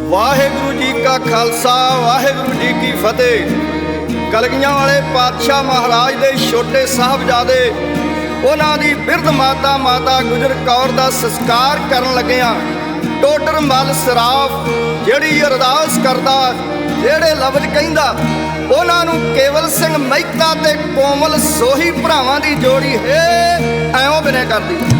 ਵਾਹਿਗੁਰੂ ਜੀ ਕਾ ਖਾਲਸਾ, ਵਾਹਿਗੁਰੂ ਜੀ ਕੀ ਫਤਿਹ। ਕਲਗੀਆਂ ਵਾਲੇ ਪਾਤਸ਼ਾਹ ਮਹਾਰਾਜ ਦੇ ਛੋਟੇ ਸਾਹਿਬਜ਼ਾਦੇ, ਉਹਨਾਂ ਦੀ ਬਿਰਧ ਮਾਤਾ ਮਾਤਾ ਗੁਜਰ ਕੌਰ ਦਾ ਸੰਸਕਾਰ ਕਰਨ ਲੱਗਿਆਂ ਟੋਟਰ ਮਲ ਸਰਾਫ, ਜਿਹੜੀ ਅਰਦਾਸ ਕਰਦਾ, ਜਿਹੜੇ ਲਫ਼ਜ਼ ਕਹਿੰਦਾ, ਉਹਨਾਂ ਨੂੰ ਕੇਵਲ ਸਿੰਘ ਮਹਿਤਾ ਤੇ ਕੋਮਲ ਸੋਹੀ ਭਰਾਵਾਂ ਦੀ ਜੋੜੀ ਹੈ ਐਵੇਂ ਬਿਨੇ ਕਰਦੀ।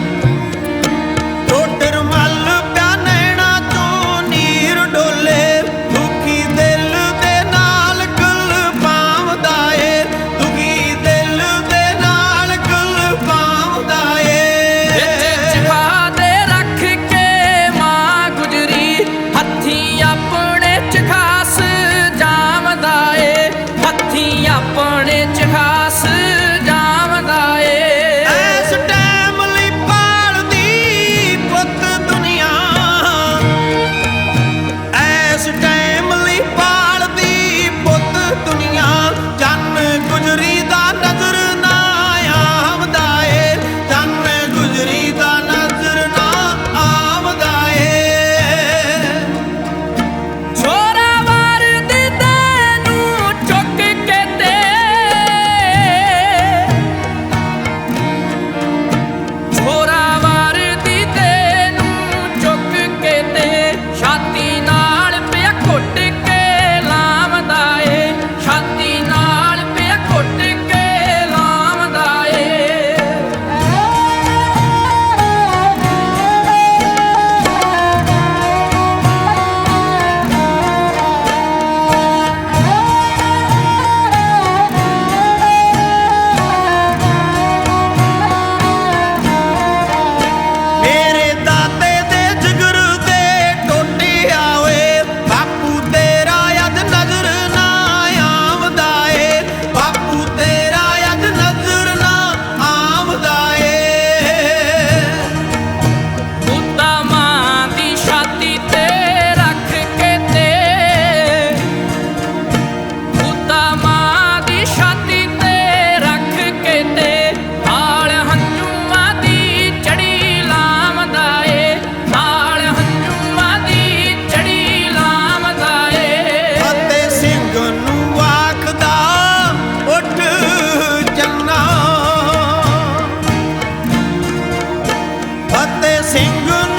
single